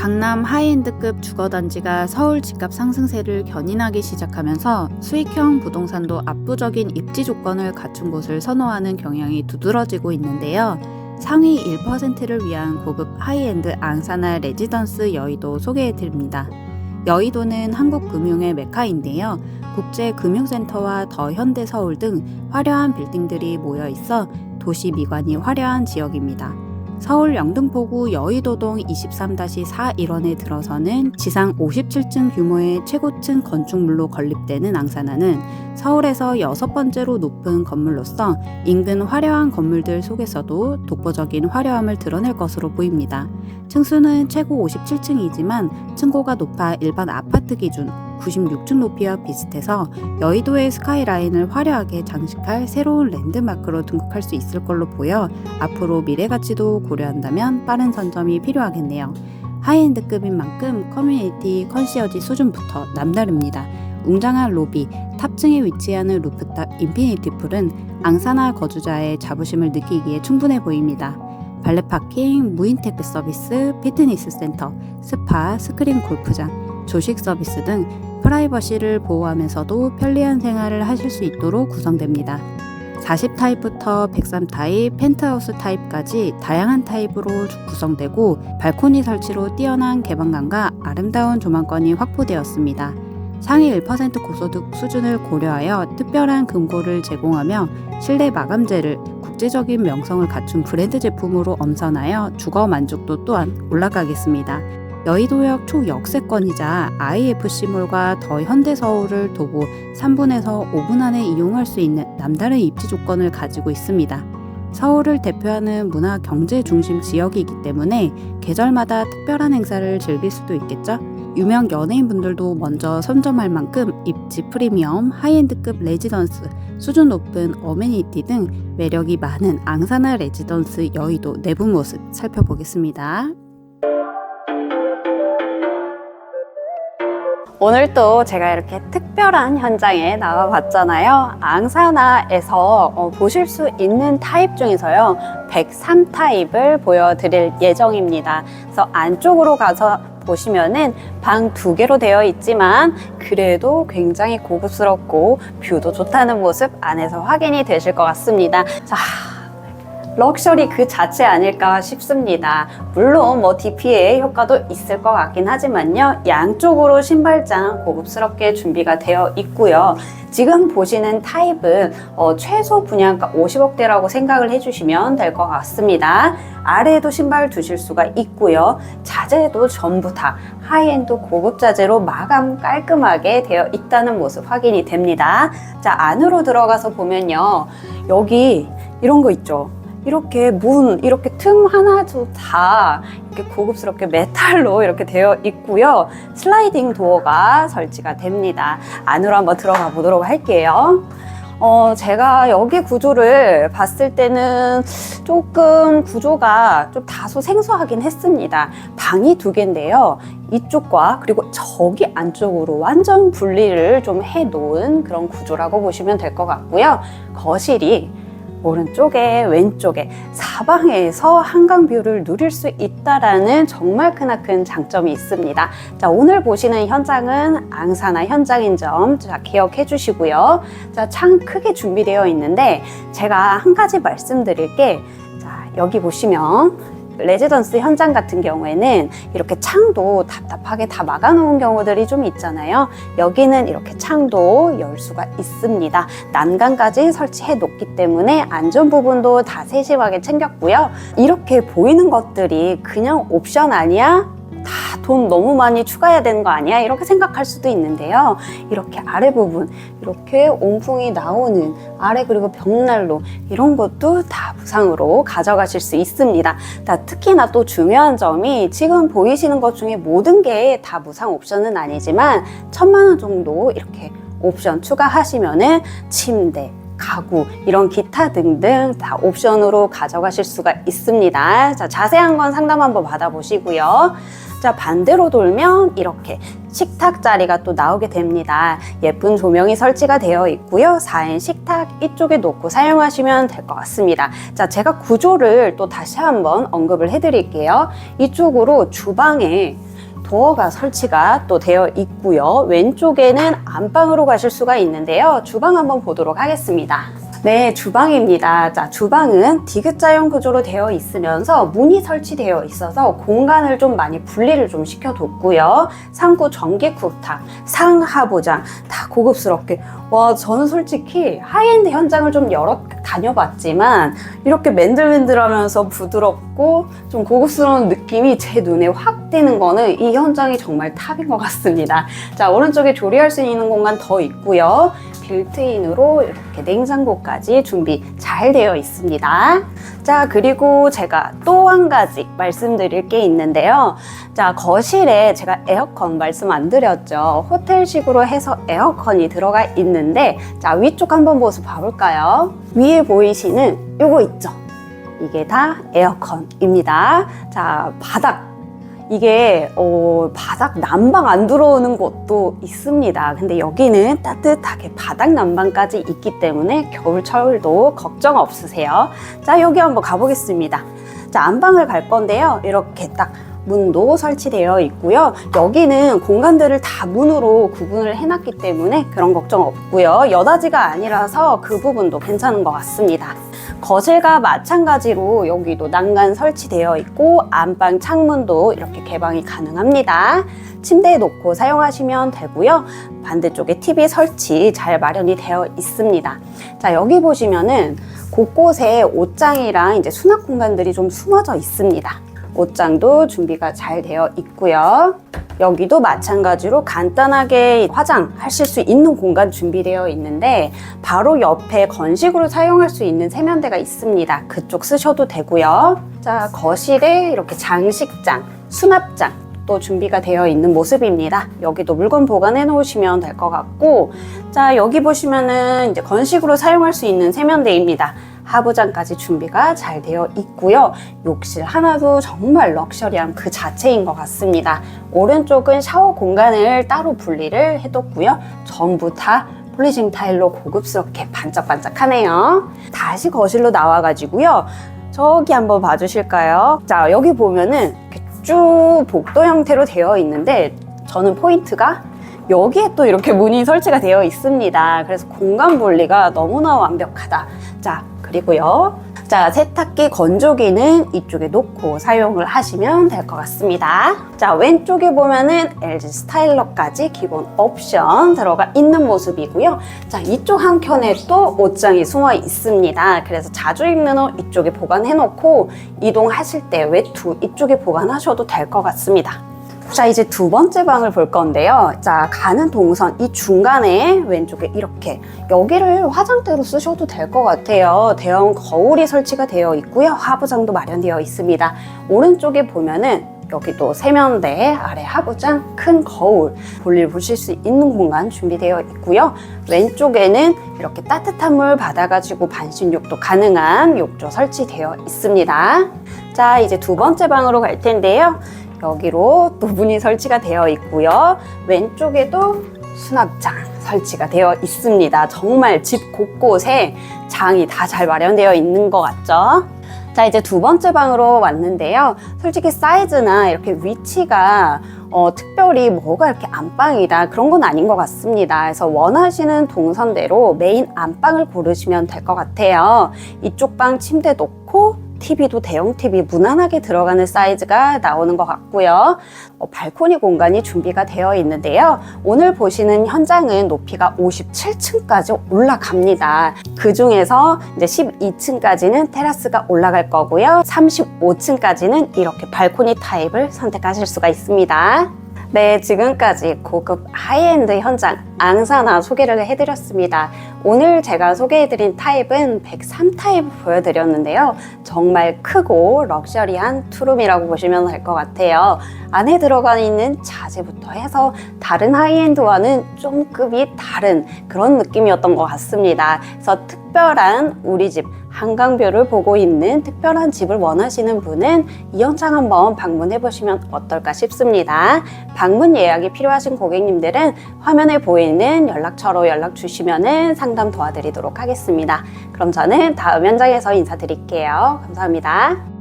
강남 하이엔드급 주거단지가 서울 집값 상승세를 견인하기 시작하면서 수익형 부동산도 압도적인 입지 조건을 갖춘 곳을 선호하는 경향이 두드러지고 있는데요. 상위 1%를 위한 고급 하이엔드 앙사나 레지던스 여의도 소개해 드립니다. 여의도는 한국 금융의 메카인데요. 국제 금융센터와 더 현대 서울 등 화려한 빌딩들이 모여 있어 도시 미관이 화려한 지역입니다. 서울 영등포구 여의도동 23-4 일원에 들어서는 지상 57층 규모의 최고층 건축물로 건립되는 앙사나는 서울에서 여섯 번째로 높은 건물로서 인근 화려한 건물들 속에서도 독보적인 화려함을 드러낼 것으로 보입니다. 층수는 최고 57층이지만 층고가 높아 일반 아파트 기준 96층 높이와 비슷해서 여의도의 스카이라인을 화려하게 장식할 새로운 랜드마크로 등극할 수 있을 걸로 보여 앞으로 미래 가치도 고려한다면 빠른 선점이 필요하겠네요. 하이엔드급인 만큼 커뮤니티 컨시어지 수준부터 남다릅니다. 웅장한 로비, 탑층에 위치하는 루프탑 인피니티 풀은 앙사나 거주자의 자부심을 느끼기에 충분해 보입니다. 발레 파킹, 무인 택배 서비스, 피트니스 센터, 스파, 스크린 골프장, 조식 서비스 등 프라이버시를 보호하면서도 편리한 생활을 하실 수 있도록 구성됩니다. 40 타입부터 103 타입, 펜트하우스 타입까지 다양한 타입으로 구성되고 발코니 설치로 뛰어난 개방감과 아름다운 조망권이 확보되었습니다. 상위 1% 고소득 수준을 고려하여 특별한 금고를 제공하며 실내 마감재를 국제적인 명성을 갖춘 브랜드 제품으로 엄선하여 주거 만족도 또한 올라가겠습니다. 여의도역 초역세권이자 IFC몰과 더 현대서울을 도보 3분에서 5분 안에 이용할 수 있는 남다른 입지 조건을 가지고 있습니다. 서울을 대표하는 문화 경제 중심 지역이기 때문에 계절마다 특별한 행사를 즐길 수도 있겠죠? 유명 연예인분들도 먼저 선점할 만큼 입지 프리미엄, 하이엔드급 레지던스, 수준 높은 어메니티 등 매력이 많은 앙사나 레지던스 여의도 내부 모습 살펴보겠습니다. 오늘 또 제가 이렇게 특별한 현장에 나와 봤잖아요. 앙사나에서 어, 보실 수 있는 타입 중에서요. 103 타입을 보여드릴 예정입니다. 그래서 안쪽으로 가서 보시면은 방 두 개로 되어 있지만 그래도 굉장히 고급스럽고 뷰도 좋다는 모습 안에서 확인이 되실 것 같습니다. 자, 럭셔리 그 자체 아닐까 싶습니다. 물론 뭐 DP의 효과도 있을 것 같긴 하지만요. 양쪽으로 신발장 고급스럽게 준비가 되어 있고요. 지금 보시는 타입은 어, 최소 분양가 50억대라고 생각을 해주시면 될 것 같습니다. 아래에도 신발 두실 수가 있고요. 자재도 전부 다 하이엔드 고급 자재로 마감 깔끔하게 되어 있다는 모습 확인이 됩니다. 자, 안으로 들어가서 보면요. 여기 이런 거 있죠. 이렇게 문, 이렇게 틈 하나도 다 이렇게 고급스럽게 메탈로 이렇게 되어 있고요. 슬라이딩 도어가 설치가 됩니다. 안으로 한번 들어가 보도록 할게요. 어, 제가 여기 구조를 봤을 때는 조금 구조가 좀 다소 생소하긴 했습니다. 방이 두 개인데요. 이쪽과 그리고 저기 안쪽으로 완전 분리를 좀 해 놓은 그런 구조라고 보시면 될 것 같고요. 거실이 오른쪽에 왼쪽에 사방에서 한강 뷰를 누릴 수 있다라는 정말 크나큰 장점이 있습니다. 자, 오늘 보시는 현장은 앙사나 현장인 점 자, 기억해 주시고요. 자, 창 크게 준비되어 있는데 제가 한 가지 말씀드릴 게 자, 여기 보시면 레지던스 현장 같은 경우에는 이렇게 창도 답답하게 다 막아놓은 경우들이 좀 있잖아요. 여기는 이렇게 창도 열 수가 있습니다. 난간까지 설치해 놓기 때문에 안전 부분도 다 세심하게 챙겼고요. 이렇게 보이는 것들이 그냥 옵션 아니야? 다 돈 너무 많이 추가해야 되는 거 아니야? 이렇게 생각할 수도 있는데요. 이렇게 아래 부분, 이렇게 온풍이 나오는 아래 그리고 벽난로 이런 것도 다 무상으로 가져가실 수 있습니다. 자, 특히나 또 중요한 점이 지금 보이시는 것 중에 모든 게 다 무상 옵션은 아니지만 천만 원 정도 이렇게 옵션 추가하시면은 침대, 가구 이런 기타 등등 다 옵션으로 가져가실 수가 있습니다. 자, 자세한 건 상담 한번 받아보시고요. 자, 반대로 돌면 이렇게 식탁 자리가 또 나오게 됩니다. 예쁜 조명이 설치가 되어 있고요. 4인 식탁 이쪽에 놓고 사용하시면 될 것 같습니다. 자, 제가 구조를 또 다시 한번 언급을 해드릴게요. 이쪽으로 주방에 도어가 설치가 또 되어 있고요. 왼쪽에는 안방으로 가실 수가 있는데요. 주방 한번 보도록 하겠습니다. 네, 주방입니다. 자, 주방은 디귿자형 구조로 되어 있으면서 문이 설치되어 있어서 공간을 좀 많이 분리를 좀 시켜뒀고요. 상부 전기 쿡탑, 상하부장 다 고급스럽게. 와, 저는 솔직히 하이엔드 현장을 좀 여러 다녀봤지만 이렇게 맨들맨들하면서 부드럽고 좀 고급스러운 느낌이 제 눈에 확 띄는 거는 이 현장이 정말 탑인 것 같습니다. 자, 오른쪽에 조리할 수 있는 공간 더 있고요. 빌트인으로 이렇게 냉장고까지 준비 잘 되어 있습니다. 자, 그리고 제가 또 한 가지 말씀드릴 게 있는데요. 자, 거실에 제가 에어컨 말씀 안 드렸죠. 호텔식으로 해서 에어컨이 들어가 있는데, 자, 위쪽 한번 모습 봐볼까요? 위에 보이시는 요거 있죠? 이게 다 에어컨입니다. 자, 바닥. 이게 어, 바닥 난방 안 들어오는 곳도 있습니다. 근데 여기는 따뜻하게 바닥 난방까지 있기 때문에 겨울철도 걱정 없으세요. 자, 여기 한번 가보겠습니다. 자, 안방을 갈 건데요. 이렇게 딱 문도 설치되어 있고요. 여기는 공간들을 다 문으로 구분을 해놨기 때문에 그런 걱정 없고요. 여다지가 아니라서 그 부분도 괜찮은 것 같습니다. 거실과 마찬가지로 여기도 난간 설치되어 있고 안방 창문도 이렇게 개방이 가능합니다. 침대에 놓고 사용하시면 되고요. 반대쪽에 TV 설치 잘 마련이 되어 있습니다. 자, 여기 보시면은 곳곳에 옷장이랑 이제 수납 공간들이 좀 숨어져 있습니다. 옷장도 준비가 잘 되어 있고요. 여기도 마찬가지로 간단하게 화장하실 수 있는 공간 준비되어 있는데 바로 옆에 건식으로 사용할 수 있는 세면대가 있습니다. 그쪽 쓰셔도 되고요. 자, 거실에 이렇게 장식장, 수납장 또 준비가 되어 있는 모습입니다. 여기도 물건 보관해 놓으시면 될 것 같고 자, 여기 보시면은 이제 건식으로 사용할 수 있는 세면대입니다. 하부장까지 준비가 잘 되어 있고요. 욕실 하나도 정말 럭셔리한 그 자체인 것 같습니다. 오른쪽은 샤워 공간을 따로 분리를 해뒀고요. 전부 다 폴리싱 타일로 고급스럽게 반짝반짝하네요. 다시 거실로 나와가지고요. 저기 한번 봐주실까요? 자, 여기 보면은 쭉 복도 형태로 되어 있는데 저는 포인트가 여기에 또 이렇게 문이 설치가 되어 있습니다. 그래서 공간 분리가 너무나 완벽하다. 자, 그리고요. 자, 세탁기 건조기는 이쪽에 놓고 사용을 하시면 될 것 같습니다. 자, 왼쪽에 보면은 LG 스타일러까지 기본 옵션 들어가 있는 모습이고요. 자, 이쪽 한 켠에 또 옷장이 숨어 있습니다. 그래서 자주 입는 옷 이쪽에 보관해 놓고 이동하실 때 외투 이쪽에 보관하셔도 될 것 같습니다. 자, 이제 두 번째 방을 볼 건데요. 자, 가는 동선 이 중간에 왼쪽에 이렇게 여기를 화장대로 쓰셔도 될 것 같아요. 대형 거울이 설치가 되어 있고요. 하부장도 마련되어 있습니다. 오른쪽에 보면은 여기도 세면대, 아래 하부장, 큰 거울, 볼일 보실 수 있는 공간 준비되어 있고요. 왼쪽에는 이렇게 따뜻한 물 받아가지고 반신욕도 가능한 욕조 설치되어 있습니다. 자, 이제 두 번째 방으로 갈 텐데요. 여기로 또 문이 설치가 되어 있고요. 왼쪽에도 수납장 설치가 되어 있습니다. 정말 집 곳곳에 장이 다 잘 마련되어 있는 것 같죠? 자, 이제 두 번째 방으로 왔는데요. 솔직히 사이즈나 이렇게 위치가 어, 특별히 뭐가 이렇게 안방이다 그런 건 아닌 것 같습니다. 그래서 원하시는 동선대로 메인 안방을 고르시면 될 것 같아요. 이쪽 방 침대 놓고 TV도 대형 TV 무난하게 들어가는 사이즈가 나오는 것 같고요. 어, 발코니 공간이 준비가 되어 있는데요. 오늘 보시는 현장은 높이가 57층까지 올라갑니다. 그 중에서 이제 12층까지는 테라스가 올라갈 거고요. 35층까지는 이렇게 발코니 타입을 선택하실 수가 있습니다. 네, 지금까지 고급 하이엔드 현장 앙사나 소개를 해드렸습니다. 오늘 제가 소개해드린 타입은 103 타입 보여드렸는데요. 정말 크고 럭셔리한 투룸이라고 보시면 될 것 같아요. 안에 들어가 있는 자재부터 해서 다른 하이엔드와는 좀 급이 다른 그런 느낌이었던 것 같습니다. 그래서 특별한 우리 집 한강뷰를 보고 있는 특별한 집을 원하시는 분은 이 현장 한번 방문해 보시면 어떨까 싶습니다. 방문 예약이 필요하신 고객님들은 화면에 보이는 연락처로 연락 주시면 상담 도와드리도록 하겠습니다. 그럼 저는 다음 현장에서 인사드릴게요. 감사합니다.